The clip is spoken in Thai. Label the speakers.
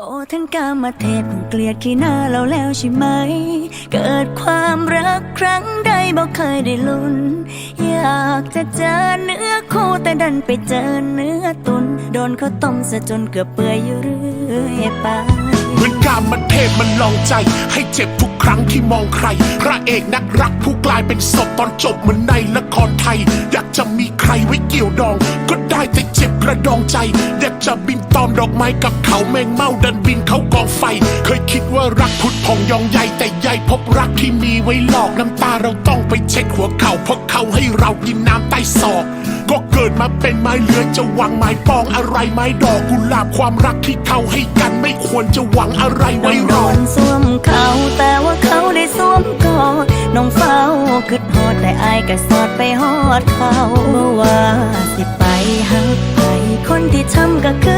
Speaker 1: โอ้ท่านกามาเทศผมเกลียดขี้หน้าเราแล้วใช่ไหม เกิดความรักครั้งใดบอกเคยได้ลุ้น อยากจะเจอเนื้อคู่แต่ดันไปเจอเนื้อตุน โดนเขาต้มซะจนเกือบเปื่อยอยู่เรื่อยไป
Speaker 2: เหมือนกาม มันลองใจ ให้เจ็บทุกครั้งที่มองใคร พระเอกนักรักผู้กลายเป็นศพตอนจบเหมือนในละครไทย อยากจะมีใครไว้เกี่ยวดอง ก็ได้แต่เจ็บกระดองใจ อยากจะบินตอมดอกไม้กับเขาแมงเมาดันบินเขากองไฟ เคยคิดว่ารักพุดพองยองใยแต่ใยพบรักที่มีไว้หลอกน้ำตาเราต้องไปเช็ดหัวเข่าเพราะเขาให้เรากินน้ำใต้ศอก ก็เกิดมาเป็นไม้เลื้อยจะหวังไม้ปองอะไรไม้ดอกกุหลาบความรักที่เขาให้กันไม่ควรจะหวังอะไร
Speaker 1: น้
Speaker 2: ไว้
Speaker 1: อง
Speaker 2: ร
Speaker 1: โด
Speaker 2: อ
Speaker 1: นสวมเขาแต่ว่าเขาได้สวมกอดน้องเฝ้าคืดฮอดแต่อายก็สอดไปฮอดเขาบ่ว่าสิไปหักไปคนที่ทำก็คือ